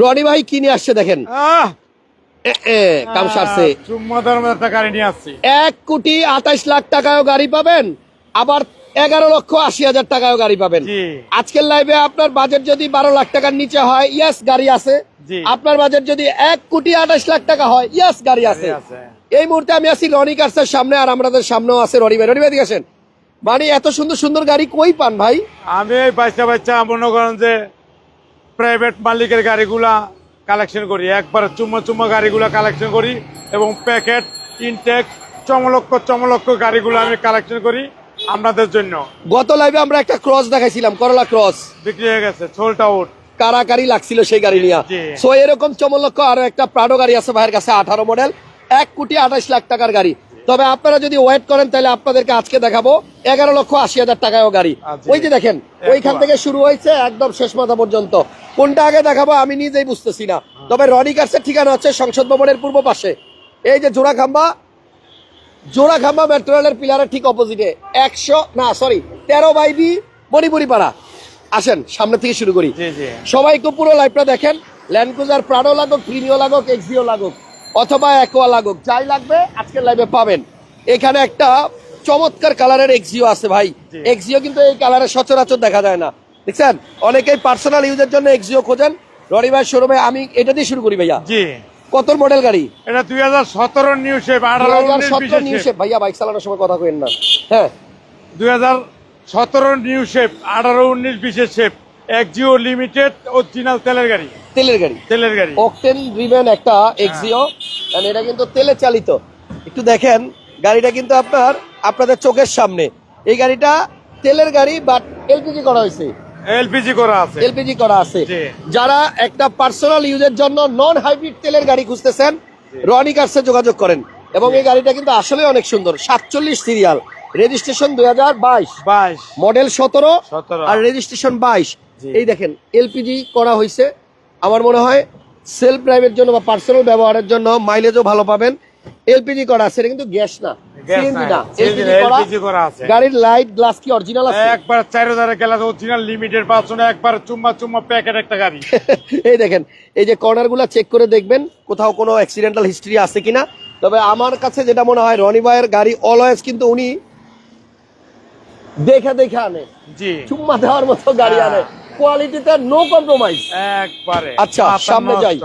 রনি ভাই আসছে দেখেন? কাম সারছে। গাড়ি নিয়ে আসছি। এক কোটি আঠাইশ লাখ টাকায়ও গাড়ি পাবেন আবার এগারো লক্ষ আশি হাজার টাকায়ও গাড়ি পাবেন। আজকের লাইভে আপনার বাজেট যদি বারো লাখ টাকার নিচে হয় ইয়াস গাড়ি আছে। আপনার বাজেট যদি এক কোটি আঠাশ লাখ টাকা হয় ইয়াস গাড়ি আছে। এই মুহূর্তে আমি আছি রনি কার্সের সামনে আর আমাদের সামনেও আছে রনি ভাই। রনি ভাই দিকে আসেন। মানে এত সুন্দর সুন্দর গাড়ি কই পান ভাই? আমি বাচ্চা বাচ্চা মনে করেন যে প্রাইভেট মালিকের গাড়িগুলা কালেকশন করি। একবার চুম্মা চুম্মা গাড়িগুলা কালেকশন করি এবং প্যাকেট ইনটেক চমলক্ষ চমলক্ষ গাড়িগুলো আমি কালেকশন করি আপনাদের জন্য। গত লাইভে আমরা একটা ক্রস দেখাইছিলাম করলা ক্রস বিক্রি হয়ে গেছে সোলটা আউট কারাকারি লাগছিল সেই গাড়ি নিয়ে। সো এরকম চমলক্ষ আরও একটা প্রাডো গাড়ি আছে ভাইয়ের কাছে আঠারো মডেল এক কোটি আঠাশ লাখ টাকার গাড়ি। তবে আপনারা যদি ওয়েট করেন তাহলে আপনাদেরকে আজকে দেখাবো। এগারো লক্ষ আশি হাজার টাকায়ও গাড়ি। আচ্ছা। ওই যে দেখেন ওইখান থেকে শুরু হয়েছে একদম শেষ মাথা পর্যন্ত। কোনটা আগে দেখাবো আমি নিজেই বুঝতেছি না। তবে রনি কার্সের ঠিকানা হচ্ছে সংসদ ভবনের পূর্ব পাশে। এই যে জোড়া খাম্বা জোড়া খাম্বা মেট্রো রেলের পিলারের ঠিক অপোজিটে একশো না সরি তেরো বাই বি মণিপুরি পাড়া আসেন সামনে থেকে শুরু করি। সবাই একটু পুরো লাইভটা দেখেন। ল্যান্ড ক্রুজার প্রাডো লাগুক প্রিমিও লাগুক এক্সিও লাগুক। অথবা একোয়া লাগুক যাই লাগবে আজকের লাইভে পাবেন। এখানে একটা চমৎকার কালারের এক্সিও আছে ভাই। এক্সিও কিন্তু এই কালারের সচরাচর দেখা যায় না। দেখছেন? অনেকেই পার্সোনাল ইউজের জন্য এক্সিও খোঁজেন। রনি ভাই শোরুমে আমি এটা দিয়ে শুরু করি ভাইয়া। জি। কত মডেল গাড়ি? এটা দুই হাজার সতেরো নিউ শেপ আঠারো সতেরো নিউ শেপ ভাইয়া বাইক চালানোর সময় কথা কেন না। হ্যাঁ। দুই হাজার সতেরো নিউ শেপ আঠারো উনিশ বিশেষ শেপ একজিও লিমিটেড অরিজিনাল তেলের গাড়ি। তেলের গাড়ি। তেলের গাড়ি। অকটেন ড্রিভেন একটা এক্সিও কারণ এটা কিন্তু তেলে চালিত। একটু দেখেন গাড়িটা কিন্তু আপনার আপনাদের চোখের সামনে। এই গাড়িটা তেলের গাড়ি বাট এলপিজি করা হয়েছে। এলপিজি করা আছে। এলপিজি করা আছে। যারা একটা পার্সোনাল ইউজের জন্য নন হাইব্রিড তেলের গাড়ি খুঁজতেছেন রনি কার্সে যোগাযোগ করেন। এবং এই গাড়িটা কিন্তু আসলে অনেক সুন্দর সাতচল্লিশ সিরিয়াল। রেজিস্ট্রেশন দুই হাজার বাইশ। বাইশ। মডেল সতেরো। 17 আর রেজিস্ট্রেশন বাইশ। এই দেখেন এলপিজি করা হয়েছে আমার মনে হয় সেলফ ড্রাইভের জন্য বা পার্সোনাল ব্যবহারের জন্য মাইলেজও ভালো পাবেন। এলপিজি করা আছে এটা কিন্তু গ্যাস না। গাড়ির লাইট গ্লাস কি অরিজিনাল আছে? একবার চার হাজারের গেলে অরিজিনাল লিমিটেড পাচ্ছ না একবার চুম্মা চুম্মা প্যাকেট একটা গাড়ি। এই দেখেন এই যে চেক করে দেখবেন কোথাও কোনো অ্যাক্সিডেন্টাল হিস্ট্রি আছে কিনা। তবে আমার কাছে যেটা মনে হয় রনি ভাইয়ের গাড়ি অলওয়েজ কিন্তু উনি দেখে দেখে আনে। চুম্মা দেওয়ার মতো গাড়ি হ্যাঁ। আনে। কোয়ালিটিতে নো কম্প্রোমাইজ একবারে। আচ্ছা সামনে যাই।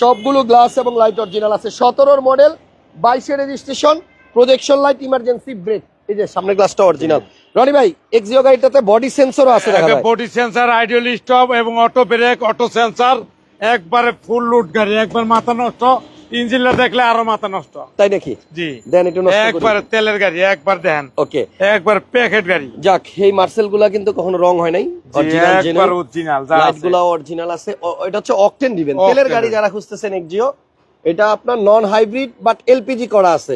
সবগুলো গ্লাস এবং লাইট অরিজিনাল আছে। সতেরোর মডেল বাইশে registration projection light emergency brake এই যে সামনে গ্লাসটা অরিজিনাল রনি ভাই এক্সিও গাড়িটাতে বডি সেন্সরও আছে দেখা যায়। বডি সেন্সার আইডিয়াল স্টপ এবং অটো ব্রেক অটো সেন্সার একবারে ফুল লুট গাড়ি একবার মাথা নষ্ট। ইঞ্জিনটা দেখলে আরও মাথা নষ্ট। তাই নাকি? জি। দেন একটু নষ্ট করি। তেলের গাড়ি একবার দেন। ওকে। একবার প্যাকেট গাড়ি। যাক এই মার্সেলগুলা কিন্তু কখনো রং হয় নাই। অরিজিনাল একবার অরিজিনাল লাইটগুলা অরিজিনাল আছে। এটা হচ্ছে অকটেন দিবেন। তেলের গাড়ি যারা খুঁজতেছেন এক্সিও এটা আপনার নন হাইব্রিড বাট এলপিজি করা আছে।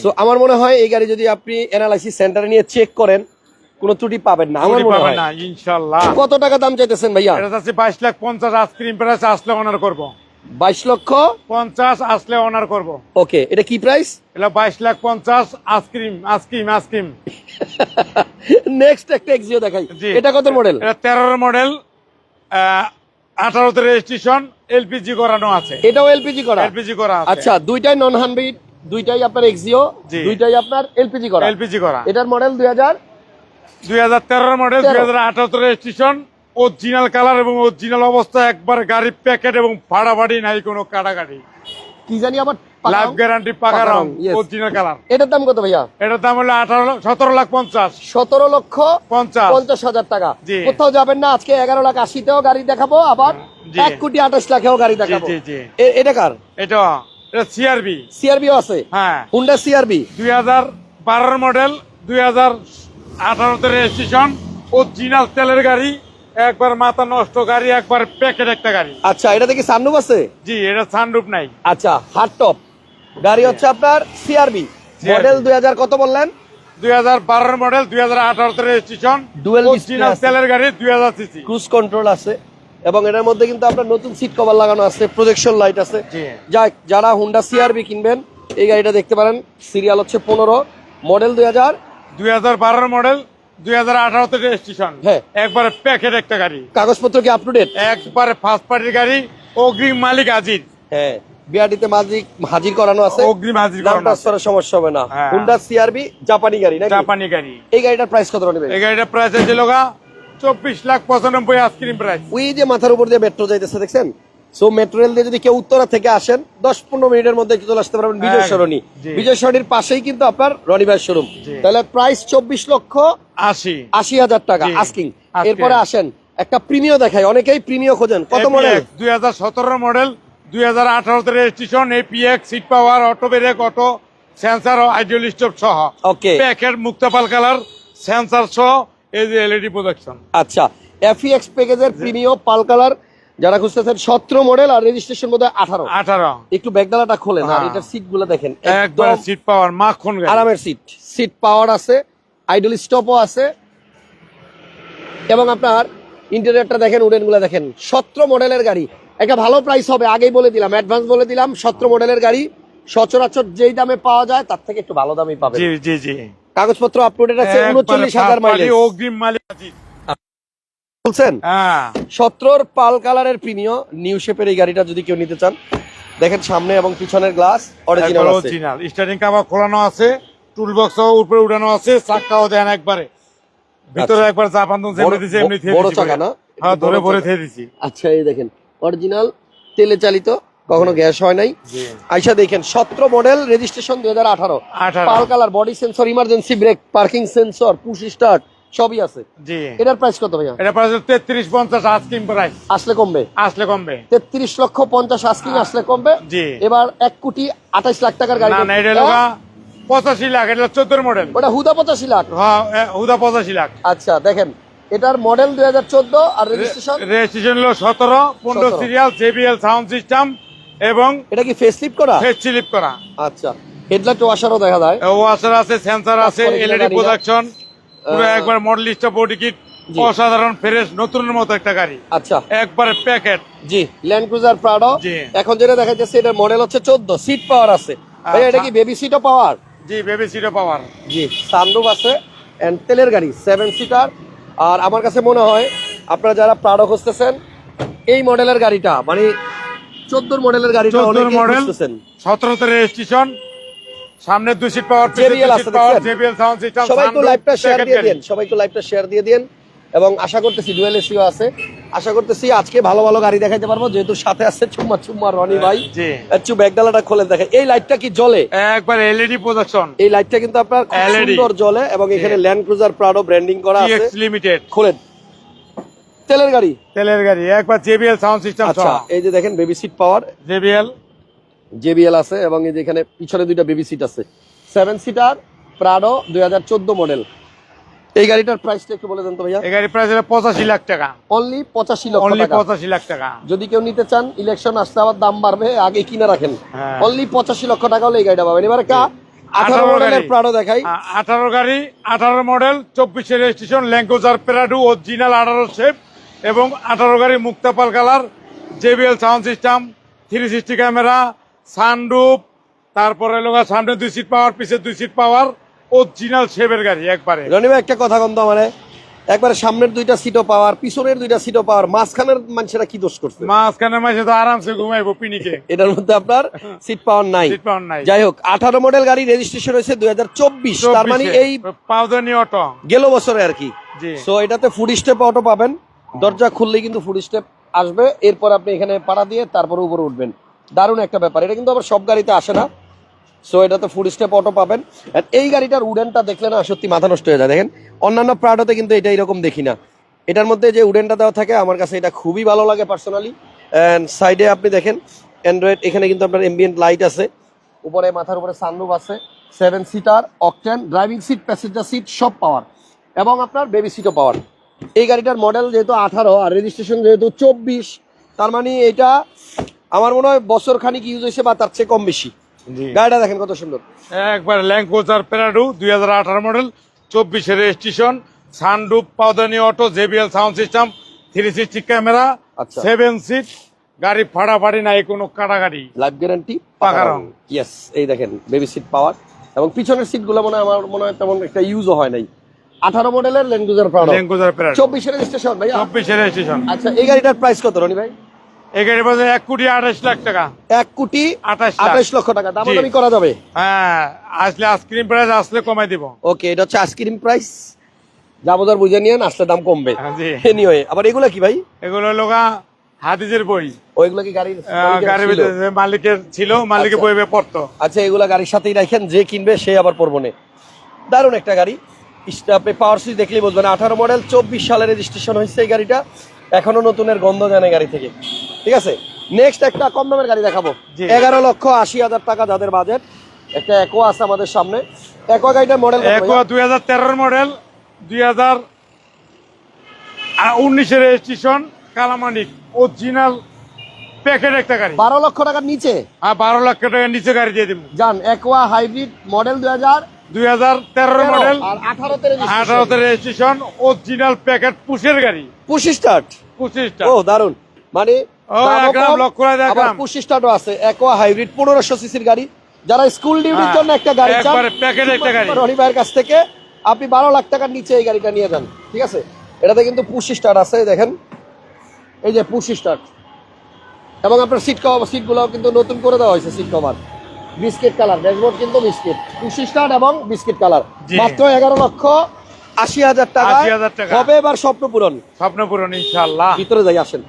সো আমার মনে হয় এই গাড়ি যদি আপনি এনালাইসিস সেন্টারে নিয়ে চেক করেন কোনো ত্রুটি পাবেন না। আমার মনে হয়। না কত টাকা দাম চাইতেছেন ভাইয়া? এটা বাইশ লাখ পঞ্চাশ আইসক্রিম প্রাইস আসলে অনার করব। বাইশ লক্ষ? পঞ্চাশ আসলে অনার করব। ওকে এটা কি প্রাইস এটা বাইশ লাখ পঞ্চাশ ice cream ice cream ice cream next একটা এক্সিও দেখাই। এটা কত মডেল এটা তেরোর মডেল আঠারোতে রেজিস্ট্রেশন এলপিজি করানো আছে। এটাও এলপিজি করা? এলপিজি করা আছে। আচ্ছা দুইটাই নন হাইব্রিড দুইটাই আপনার এক্সিও। দুইটাই আপনার এলপিজি করা। এলপিজি করা। এটার মডেল দুই হাজার? দুই হাজার তেরোর মডেল দুই হাজার আঠারোতে রেজিস্ট্রেশন অরিজিনাল কালার এবং অরিজিনাল অবস্থা একবার গাড়ি প্যাকেট এবং ভাড়া ফাড়াফাড়ি নাই কোনো কাটাকাটি। কি জানি আবার লাইফ? গ্যারান্টি পাকা রং অরিজিনাল কালার। এটার দাম কত ভাইয়া? এটার দাম হলো আঠারো সতেরো লাখ পঞ্চাশ। সতেরো লক্ষ পঞ্চাশ। পঞ্চাশ হাজার টাকা। কোথাও যাবেন না আজকে এগারো লাখ আশিতেও গাড়ি দেখাবো আবার। এক কোটি আঠাশ লাখেও গাড়ি দেখাবো। জি জি। এ- এটা কার? এটা এটা সিআরবি সিআরবিও আছে? হ্যাঁ। হুন্ডা সিআরবি দুই হাজার বারোর মডেল দুই হাজার আঠারোতে রেজিস্ট্রেশন অরিজিনাল তেলের গাড়ি একবার মাথা নষ্ট গাড়ি একবার প্যাকেট একটা গাড়ি। আচ্ছা এটাতে কি সানরুফ আছে? জি এটা সানরূপ নাই। আচ্ছা হার্ড টপ গাড়ি হচ্ছে আপনার সিআরবি মডেল দুই হাজার কত বললেন? দুই হাজার বারোর মডেল দুই হাজার আঠারোতে রেজিস্ট্রেশন অরিজিনাল তেলের গাড়ি দুই হাজার সিসি। ক্রুজ কন্ট্রোল আছে। এবং এটার মধ্যে কিন্তু আপনার নতুন সিট কভার লাগানো আছে প্রজেকশন লাইট আছে। জি। যাক যারা হুন্ডা সিআরবি কিনবেন এই গাড়িটা দেখতে পারেন। সিরিয়াল হচ্ছে পনেরো। মডেল দুই হাজার? দুই হাজার বারোর মডেল দুই হাজার আঠারোতে রেজিস্ট্রেশন হ্যাঁ। একবারে প্যাকেট একটা গাড়ি। কাগজপত্র কি আপ টু ডেট একবারে ফার্স্ট পার্টির গাড়ি অগ্রিম মালিক হাজির। হ্যাঁ বিআরটিতে হাজির করানো আছে। অগ্রিম হাজির করানো আছে। ট্রান্সফারের সমস্যা হবে না। হ্যাঁ। হুন্ডা সিআরবি জাপানি গাড়ি নাকি? জাপানি গাড়ি। এই গাড়িটার প্রাইস কত রনি এই গাড়িটার প্রাইস আছে লোকা চব্বিশ লাখ পঁচানব্বই আইসক্রিম প্রাইস ওই যে মাথার উপর দিয়ে মেট্রো যাইতেছে দেখছেন? সো মেট্রো রেল দিয়ে যদি কেউ উত্তরা থেকে আসেন দশ পনেরো মিনিটের মধ্যে চলে আসতে পারবেন বিজয় সরণি। বিজয় সরণির পাশেই কিন্তু আপনার রনি শোরুম তাহলে প্রাইস চব্বিশ লক্ষ আশি। আশি হাজার টাকা আস্কিং এরপরে আসেন একটা প্রিমিয় দেখায় অনেকেই প্রিমিয় খোঁজেন। কত মডেল দুই হাজার সতেরো মডেল দুই হাজার আঠারোতে registration APEX seat power auto brake auto sensor ও আইডিয়াল স্টপ সহ। ওকে প্যাকেট মুক্তাপাল কালার সেন্সার সহ এই যে এলইডি প্রোডাকশন আচ্ছা এফইএক্স প্যাকেজের প্রিমিয় পাল কালার যারা খুঁজতেছেন সতেরো মডেল আর রেজিস্ট্রেশন বোধ হয় আঠারো। আঠারো। একটু ব্যাগডালাটা খোলেন আর হ্যাঁ। এটার সিটগুলো দেখেন একদম সিট পাওয়ার মাখন আরামের সিট সিট পাওয়ার আছে আইডল স্টপও আছে। এবং আপনার ইন্টেরিয়রটা দেখেন উডেনগুলা দেখেন সতেরো মডেলের গাড়ি। একটা ভালো প্রাইস হবে আগেই বলে দিলাম অ্যাডভান্স বলে দিলাম সতেরো মডেলের গাড়ি। সচরাচর যেই দামে পাওয়া যায় তার থেকে একটু ভালো দামে পাবে জি জি জি। কাগজপত্র আপলোডেড আছে উনচল্লিশ হাজার মাইলেজ অগ্রিম হাজির। বলছেন? হ্যাঁ। সতেরোর পাল কালারের প্রিমিয় নিউ শেপের এই গাড়িটা যদি কেউ নিতে চান দেখেন সামনে এবং পিছনের গ্লাস অরিজিনাল স্টার্টিং কাভার খোলানো আছে টুল বক্স উপরে উঠানো আছে চাকাও দেন একবারে। ভিতরে একবার আচ্ছা। বড়- যেমনি দিছে এমনি থেয়ে বড় চাকা না? হ্যাঁ ধরে ভরে চাকা। থেয়ে দিছি। আচ্ছা এই দেখেন অরিজিনাল তেলে চালিত কখনো গ্যাস হয় নাই। আইসা দেখেন সতেরো মডেল রেজিস্ট্রেশন দুই হাজার আঠারো। আঠারো। পাল colour body sensor emergency brake parking sensor push start সবই আছে। জি। এটার প্রাইস কত ভাইয়া? এটা প্রাইস তেত্রিশ পঞ্চাশ আইসক্রিম প্রাইস আসলে কমবে? আসলে কমবে। তেত্রিশ লক্ষ পঞ্চাশ আস্কিং আসলে কমবে? জি। এবার এক কোটি আঠাইশ লাখ টাকার গাড়ি না না এটা লোকা পঁচাশি লাখ এটা চোদ্দোর মডেল ওটা হুদা পঁচাশি লাখ। হ্যাঁ হুদা পঁচাশি লাখ। আচ্ছা দেখেন এটার মডেল দুই হাজার চোদ্দ আর রেজিস্ট্রেশন রেজিস্ট্রেশন হলো সতেরো পনেরো 17 সিরিয়াল জেবিএল সাউন্ড সিস্টেম এবং এটা কি ফেস লিফট করা? ফেস স্লিপ করা। আচ্ছা হেডলাইট ওয়াশারও দেখা যায়। ওয়াশার আছে সেন্সর আছে এলইডি প্রোডাকশন পুরো একবার মডেল লিস্টটা বডি কিট অসাধারণ ফ্রেশ নতুনের মতো একটা গাড়ি। আচ্ছা। একবারে প্যাকেট জি ল্যান্ড ক্রুজার প্রাডো এখন যেটা দেখা যাচ্ছে এটার মডেল হচ্ছে চোদ্দ সিট পাওয়ার আছে। ভাই এটা কি বেবি সিটও পাওয়ার জি বেবি সিটে পাওয়ার জি সানরুফ আছে এন্ড তেলের গাড়ি সেভেন সিটার আর আমার কাছে মনে হয় আপনারা যারা প্রাডো খুঁজতেছেন এই মডেলের গাড়িটা মানে চোদ্দোর মডেলের গাড়িটা 14 মডেল। খুঁজতেছেন। সতেরোতে রেজিস্ট্রেশন সামনে দুই সিট পাওয়ার JBL আছে? জেবিএল সাউন্ড সিস্টেম সবাই একটু লাইভটা শেয়ার দিয়ে দেন সবাই একটু লাইভটা শেয়ার দিয়ে দেন এবং আশা করতেছি ডুয়েল এসিও আছে। আশা করতেছি আজকে ভালো ভালো গাড়ি দেখাইতে পারব যেহেতু সাথে আছে চুম্মা চুম্মা রনি ভাই। জি। একটু ব্যাগডালাটা খুলে দেখে এই লাইটটা কি জ্বলে? একবার এলইডি প্রোডাকশন এই লাইটটা কিন্তু আপনার খুব সুন্দর জ্বলে এবং এখানে ল্যান্ড ক্রুজার প্রাডো ব্র্যান্ডিং করা আছে। লিমিটেড খোলেন। তেলের গাড়ি? তেলের গাড়ি একবার জেবিএল সাউন্ড সিস্টেম আচ্ছা এই যে দেখেন baby seat power JBL JBL আছে এবং এই যে এখানে পিছনে দুইটা বেবি সিট আছে। সেভেন সিটার প্রাডো দুই হাজার চোদ্দ মডেল এই গাড়িটার প্রাইসটা একটু বলে দেন তো ভাইয়া। এই গাড়ির প্রাইস হলো পঁচাশি লাখ টাকা। অনলি পঁচাশি লক্ষ অনলি টাকা। পঁচাশি লাখ টাকা। যদি কেউ নিতে চান ইলেকশন আসতে আবার দাম বাড়বে আগে কিনে রাখেন। হ্যাঁ। অনলি পঁচাশি লক্ষ টাকা হলে এই গাড়িটা পাবেন। এবার কা আঠারো 18 মডেলের গাড়ি। প্রাডো দেখাই। আ- আঠারো গাড়ি আঠারো মডেল চব্বিশে registration land cruiser prado original আঠারো শেপ এবং আঠারো গাড়ি মুক্তাপাল colour JBL sound system three sixty camera sunroof তারপরে লোক সামনে দুই সিট পাওয়ার পিছে দুই সিট পাওয়ার অরিজিনাল শেপের গাড়ি একবারে। রনি ভাই একটা কথা কম তো মানে একবারে সামনের দুইটা সিটও পাওয়ার পিছনের দুইটা সিটও পাওয়ার মাঝখানের মানুষেরা কি দোষ করছে? মাঝখানে মাঝে তো আরামসে ঘুমাইবো পিনিকে। এটার মধ্যে আপনার সিট পাওয়ার নাই। সিট পাওয়ার নাই। যাই হোক আঠারো মডেল গাড়ি রেজিস্ট্রেশন হয়েছে দুই হাজার চব্বিশ তার মানে এই পাউদানি অটো গেল বছরে আর কি। জি। সো এটাতে ফুড স্টেপ অটো পাবেন। দরজা খুললেই কিন্তু ফুড স্টেপ আসবে। এরপর আপনি এখানে পাড়া দিয়ে তারপরে উপরে উঠবেন। দারুণ একটা ব্যাপার। এটা কিন্তু আবার সব গাড়িতে আসে না। সো এটাতে ফুড স্টেপ অটো পাবেন। আর এই গাড়িটার উডেনটা দেখলে না সত্যি মাথা নষ্ট হয়ে যায়। দেখেন, অন্যান্য প্রাডোতে কিন্তু এটা এরকম দেখি না। এটার মধ্যে যে উডেনটা দেওয়া থাকে, আমার কাছে এটা খুবই ভালো লাগে পার্সোনালি অ্যান্ড সাইডে আপনি দেখেন অ্যান্ড্রয়েড এখানে কিন্তু আপনার এমবিএন্ট লাইট আছে। উপরে মাথার উপরে সানরুফ আছে। Seven seater octane driving seat passenger seat সব পাওয়ার এবং আপনার বেবি সিটও পাওয়ার এই গাড়িটার মডেল যেহেতু আঠারো, আর রেজিস্ট্রেশন যেহেতু চব্বিশ, তার মানে এটা আমার মনে হয় বছর খানিক ইউজ হয়েছে বা তার চেয়ে কম বেশি। গাড়িটা দেখেন কত সুন্দর। একবার ল্যাঙ্কোজার পেরাডু দুই হাজার আঠারো মডেল চব্বিশে registration sunroof পাউদানি auto JBL sound system three sixty camera. Seven seat গাড়ি ফাড়াফাড়ি নাই কোনো কাটাগাড়ি লাইফ গ্যারান্টি পাকা রং। ইয়েস এই দেখেন বেবি সিট পাওয়ার এবং পিছনের সিটগুলো মনে হয় আমার মনে হয় তেমন একটা ইউজও হয় নাই। আঠারো মডেলের ল্যান্ডগুজার প্রাউড চব্বিশে রেজিস্ট্রেশন ভাই চব্বিশে রেজিস্ট্রেশন আচ্ছা এই গাড়িটার প্রাইস কত রনি ভাই? গাড়ির বাজার এক কোটি আঠাশ লাখ টাকা। এক কোটি আঠাশ আঠাশ লক্ষ টাকা। দাম। দামি করা যাবে? হ্যাঁ আসলে আইসক্রিম প্রাইস আসলে কমাই দিব। ওকে এটা হচ্ছে আইসক্রিম প্রাইস যাবদার বুঝে নিয়ে আসলে দাম কমবে। হ্যাঁ, এনিওয়ে আবার এগুলো কি ভাই? এগুলো লোকা হাদিজের বই। ওইগুলো কি গাড়ির গাড়ির ভিতরে মালিকের ছিল মালিকের আচ্ছা। বইবে পড়তো। আচ্ছা এগুলা গাড়ির সাথেই রাখেন যে কিনবে সে আবার পড়ব না। দারুণ একটা গাড়ি। আপনি পাওয়ার সুইচ দেখলেই বুঝবেন আঠারো মডেল চব্বিশ সালের রেজিস্ট্রেশন হয়েছে এই গাড়িটা। এখনও নতুনের গন্ধ জানে গাড়ি থেকে। ঠিক আছে? নেক্সট একটা কম দামের গাড়ি দেখাবো। এগারো লক্ষ আশি হাজার টাকা যাদের বাজেট একটা একো আছে আমাদের সামনে। একো গাড়িটা মডেল একোয়া দুই হাজার তেরোর মডেল দুই হাজার উনিশের রেজিস্ট্রেশন কালামানিক অরিজিনাল প্যাকেট একটা গাড়ি। বারো লক্ষ টাকার নিচে? আর বারো লক্ষ টাকার নিচে গাড়ি দিয়ে দিব। যান একোয়া হাইব্রিড মডেল দুই হাজার দুই হাজার তেরোর মডেল আর আঠারোতে আঠারোতে রেজিস্ট্রেশন অরিজিনাল প্যাকেট গাড়ি। স্টার্ট ও দারুণ মানে স্টার্টও আছে একোয়া হাইব্রিড পনেরোশো সিসির গাড়ি। যারা স্কুল ডিউটির হ্যাঁ, জন্য একটা গাড়ি চান রনি ভাইয়ের কাছ থেকে আপনি বারো লাখ টাকার নিচে এই গাড়িটা নিয়ে যান ঠিক আছে? এটাতে কিন্তু পুশ স্টার্ট আছে দেখেন। এই যে পুশ স্টার্ট এবং আপনার সিট কভার সিটগুলো কিন্তু নতুন করে দেওয়া হয়েছে seat cover biscuit colour dashboard কিন্তু বিস্কিট। পুশ স্টার্ট এবং বিস্কিট কালার। মাত্র এগারো লক্ষ আশি হাজার টাকা। 80,000 টাকা। হবে এবার স্বপ্ন পূরণ। স্বপ্ন পূরণ ইনশাল্লাহ ভিতরে যাই আসেন।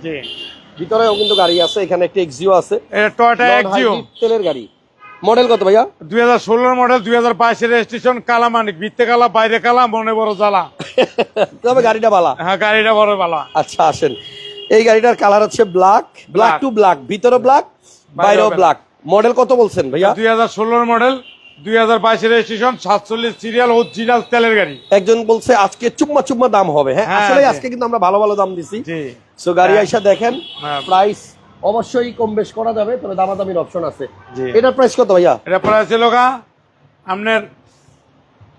ভিতরেও কিন্তু গাড়ি আছে এখানে একটা এক্সিও আছে। টয়টা এক্সিও তেলের গাড়ি। মডেল কত ভাইয়া? দুই হাজার ষোলোর মডেল দুই হাজার বাইশের রেজিস্ট্রেশন কালামানিক। ভিত্তে কালা বাইরে কালা মনে বড় জ্বালা। তবে গাড়িটা বালা হ্যাঁ গাড়িটা বড় বালা আচ্ছা আসেন। এই গাড়িটার কালার হচ্ছে ব্ল্যাক ব্ল্যাক টু ব্ল্যাক ভিতরে ব্ল্যাক বাইরেও. ব্ল্যাক মডেল কত বলছেন ভাইয়া? দুই হাজার ষোলোর মডেল দুই হাজার বাইশের রেজিস্ট্রেশন সাতচল্লিশ সিরিয়াল অরিজিনাল তেলের গাড়ি। একজন বলছে আজকে চুম্মা চুম্মা দাম হবে হ্যাঁ? হ্যাঁ, আসলে আজকে কিন্তু আমরা ভালো ভালো দাম দিছি। সো গাড়ি হ্যাঁ। আইসা দেখেন হ্যাঁ। প্রাইস অবশ্যই কম বেশ করা যাবে তবে দামাদামির অপশন আছে। এটা এটার প্রাইস কত ভাইয়া? এটা প্রাইস ছিল গা আপনার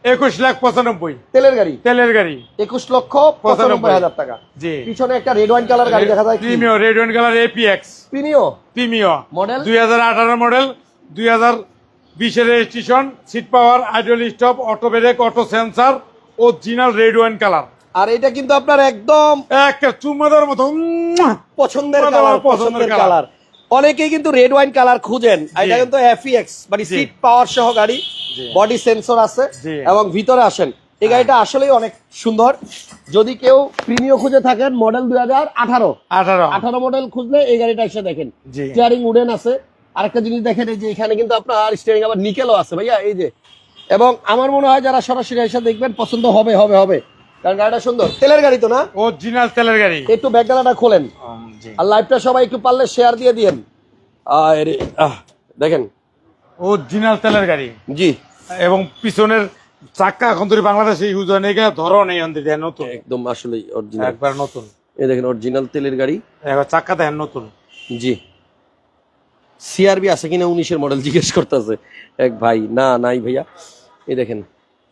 একুশ লাখ পঁচানব্বই। তেলের গাড়ি? তেলের গাড়ি। একুশ লক্ষ পঁচানব্বই হাজার টাকা। জি। পিছনে একটা রেড ওয়াইন কালার গাড়ি দেখা যায় premio red one colour APEX premio premio Model? দুই হাজার আঠারো মডেল দুই হাজার বিশের registration seat power idle stop auto brake auto sensor original red wine colour আর এটা কিন্তু আপনার একদম একটা চুম্মাদার মতো পছন্দের কালার পছন্দের পছন্দের কালার অনেকেই কিন্তু রেড ওয়াইন কালার খুঁজেন। এটা কিন্তু এফিএক্স মানে জি। সিট পাওয়ার সহ গাড়ি। বডি সেন্সর আছে এবং ভিতরে আসেন। এই গাড়িটা আসলেই অনেক সুন্দর। যদি কেউ প্রিমিয় খুঁজে থাকেন মডেল দুই হাজার আঠারো। আঠারো। আঠারো মডেল খুঁজলে এই গাড়িটা এসে দেখেন। স্টিয়ারিং উডেন আছে। আরেকটা জিনিস দেখেন এই যে এখানে কিন্তু আপনার স্টিয়ারিং আবার নিকেলও আছে ভাইয়া এই যে। এবং আমার মনে হয় যারা সরাসরি এসে দেখবেন পছন্দ হবে হবে হবে। কারণ গাড়িটা সুন্দর। তেলের গাড়ি তো না? অরিজিনাল তেলের গাড়ি। একটু ব্যাকডালাটা খোলেন। আর লাইভটা সবাই একটু পারলে শেয়ার দিয়ে দিয়েন। আরে, দেখেন। অরিজিনাল তেলের গাড়ি। জি। এবং পিছনের চাক্কা এখন তৈরি বাংলাদেশে ইউজ হয় নাকি ধরো নেই নতুন। একদম আসলে অরিজিনাল একবার নতুন। এই দেখেন অরিজিনাল তেলের গাড়ি। একবার চাক্কা দেখেন নতুন। জি। সিআরবি আছে কিনা উনিশের মডেল জিজ্ঞেস করতেছে। এক ভাই না নাই ভাইয়া। এই দেখেন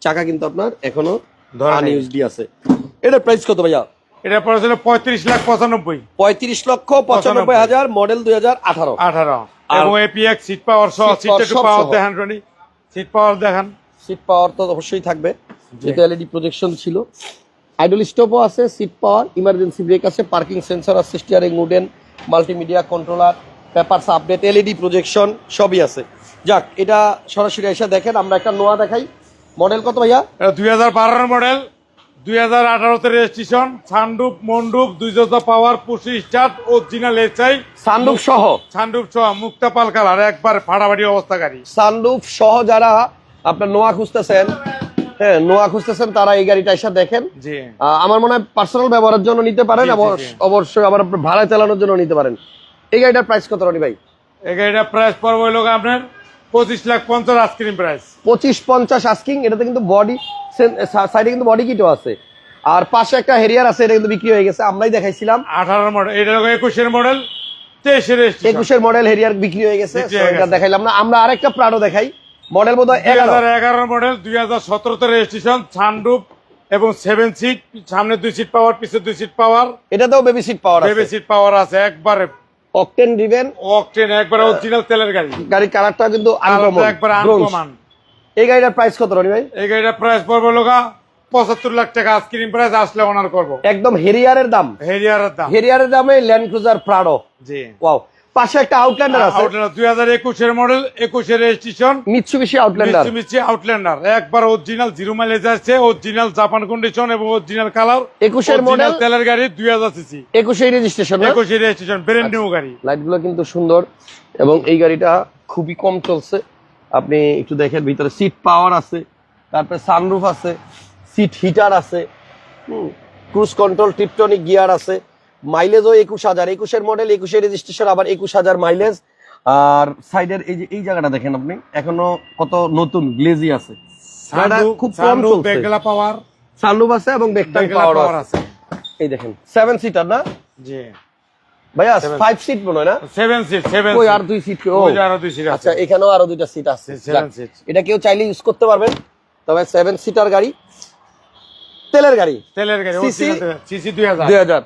চাকা কিন্তু আপনার এখনও ধরা নেই। আনইউজডি আছে। এটার প্রাইস কত ভাইয়া? এটা পড়েছিল পঁয়ত্রিশ লাখ পঁচানব্বই। পঁয়ত্রিশ লক্ষ পঁচানব্বই হাজার মডেল দুই হাজার আঠারো। আঠারো। এবং এপিএক্স সিট পাওয়ার সহ সিট পাওয়ার দেখান রনি সিট পাওয়ার দেখান। সিট পাওয়ার তো অবশ্যই থাকবে। যেহেতু এলইডি প্রজেকশন ছিল। আইডল স্টপও আছে সিট পাওয়ার ইমার্জেন্সি ব্রেক আছে পার্কিং সেন্সর আছে steering wooden multimedia controller papers update LED projection সবই আছে। যাক এটা সরাসরি এসে দেখেন আমরা একটা নোয়া দেখাই। মডেল কত ভাইয়া? এটা দুই হাজার বারোর মডেল দুই হাজার আঠারোতে রেজিস্ট্রেশন সানরুপ মন্ডুপ দুই power push start original SI. Sunroof সহ? সানরুপ সহ মুক্তা পাল কালার একবার ফাটাফাটি অবস্থা গাড়ি সানরুফ সহ যারা আপনার নোয়া খুঁজতেছেন হ্যাঁ নোয়া খুঁজতেছেন তারা এই গাড়িটা এসে দেখেন। আমার মনে হয় পার্সোনাল ব্যবহারের জন্য নিতে পারেন। অবশ্যই আবার ভাড়া চালানোর জন্য নিতে পারেন। এই গাড়িটার প্রাইস কত রনি ভাই? এই গাড়িটা প্রাইস পড়বে হলো আপনার পঁচিশ লাখ পঞ্চাশ আইসক্রিম প্রাইস পঁচিশ পঞ্চাশ আস্কিং এটাতে কিন্তু বডি সাইডে কিন্তু বডি কিটও আছে। আর পাশে একটা হেরিয়ার আছে এটা কিন্তু বিক্রি হয়ে গেছে আমরাই দেখাইছিলাম। আঠারোর মডেল এটা একুশের মডেল একুশের মডেল হেরিয়ার বিক্রি হয়ে গেছে এটা দেখাইলাম না আমরা আরেকটা প্রাডো দেখাই। মডেল বোধ হয় এগারো। মডেল দুই হাজার সতেরোতে রেজিস্ট্রেশন সানরুপ এবং সেভেন সিট সামনে দুই সিট পাওয়ার পিছনে দুই সিট পাওয়ার এটাতেও baby seat power baby seat power আছে একবারে অকটেন দিবেন অকটেন একবারে অরিজিনাল তেলের গাড়ি। গাড়ির কালারটা কিন্তু আনকমন একবার আনকমন এই গাড়িটার প্রাইস কত রনি ভাই? এই গাড়িটার প্রাইস পড়বে লোকা পঁচাত্তর লাখ টাকা। স্ক্রিন প্রাইস আসলে অনার করব। একদম হেরিয়ারের দাম। হেরিয়ারের দাম। হেরিয়ারের দামে ল্যান্ড ক্রুজার প্রাডো জি। ওয়াও পাশে একটা আউটল্যান্ডার আছে। আউটল্যান্ডার দুই হাজার একুশের মডেল একুশের রেজিস্ট্রেশন মিৎসুবিশি আউটল্যান্ডার মিচি আউটল্যান্ডার একবার অরিজিনাল জিরো মাইলেজ আছে অরিজিনাল জাপান কন্ডিশন এবং অরিজিনাল কালার 21 এর model। তেলের গাড়ি দুই হাজার সিসি। একুশে রেজিস্ট্রেশন একুশের রেজিস্ট্রেশন ব্র্যান্ড নিউ গাড়ি। লাইটগুলো কিন্তু সুন্দর এবং এই গাড়িটা খুবই কম চলছে। আপনি একটু দেখেন ভিতরে সিট পাওয়ার আছে তারপরে সানরুফ আছে সিট হিটার আছে ক্রুজ কন্ট্রোল টিপটনিক গিয়ার আছে। মাইলেজও একুশ হাজার। একুশের মডেল একুশে রেজিস্ট্রেশন আবার একুশ হাজার মাইলেজ আর সাইডের এই যে এই জায়গাটা দেখেন আপনি এখনও কত নতুন গ্লেজি আছে। খুব কম পাওয়ার সানরুফ আছে এবং ব্যাকটাইম পাওয়ার আছে। এই দেখেন সেভেন সিটার না? জি। ভাইয়া ফাইভ সিট মনে হয় না? সেভেন সিট সেভেন ওই আর দুই সিট ও। ওই আরও দুই সিট আচ্ছা এখানেও আরও দুইটা সিট আছে। যাক, seat। এটা কেউ চাইলে ইউজ করতে পারবেন। তবে সেভেন সিটার গাড়ি তেলের গাড়ি। তেলের গাড়ি CC সিসি দুই হাজার। দুই হাজার।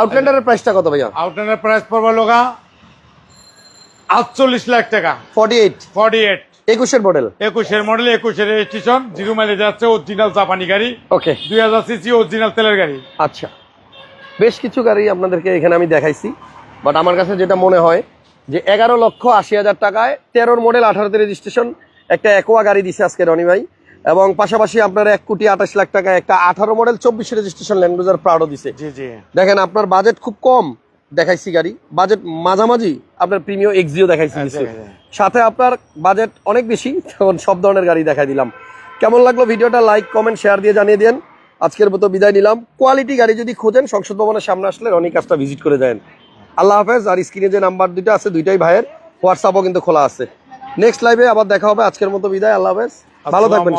আউটল্যান্ডারের প্রাইসটা কত ভাইয়া? আউটলাইনের প্রাইস পড়বে লোকা আটচল্লিশ লাখ টাকা। ফর্টি এইট ফর্টি এইট একুশের মডেল একুশের মডেল একুশের রেজিস্ট্রেশন জিরো মাইলেজ যাচ্ছে অরিজিনাল জাপানি গাড়ি। ওকে দুই হাজার সিসি অরিজিনাল তেলের গাড়ি। আচ্ছা। বেশ কিছু গাড়ি আপনাদেরকে এখানে আমি দেখাইছি বাট আমার কাছে যেটা মনে হয় যে এগারো লক্ষ আশি হাজার টাকায় তেরোর মডেল আঠারোতে রেজিস্ট্রেশন একটা একোয়া গাড়ি দিছে আজকে রনি ভাই। এবং পাশাপাশি আপনার এক কোটি আঠাশ লাখ টাকায় একটা আঠারো মডেল চব্বিশে রেজিস্ট্রেশন ল্যান্ডক্রুজার প্রাউডও দিছে। দেখেন আপনার বাজেট খুব কম দেখাইছি গাড়ি। বাজেট মাঝামাঝি আপনার প্রিমিয় এক্সিও দেখাইছি। আচ্ছা। সাথে আপনার বাজেট অনেক বেশি তখন সব ধরনের গাড়ি দেখাই দিলাম। কেমন লাগল ভিডিওটা? লাইক কমেন্ট শেয়ার দিয়ে জানিয়ে দেন আজকের মতো বিদায় নিলাম। কোয়ালিটি গাড়ি যদি খোঁজেন সংসদ ভবনের সামনে আসলে অনেক কাজটা ভিজিট করে দেন আল্লাহ হাফেজ আর স্ক্রিনে যে নাম্বার দুটো আছে দুইটাই ভাইয়ের হোয়াটসঅ্যাপও কিন্তু খোলা আছে। নেক্সট লাইভে আবার দেখা হবে। আজকের মতো বিদায়। আল্লাহ হাফেজ। ভালো থাকবেন।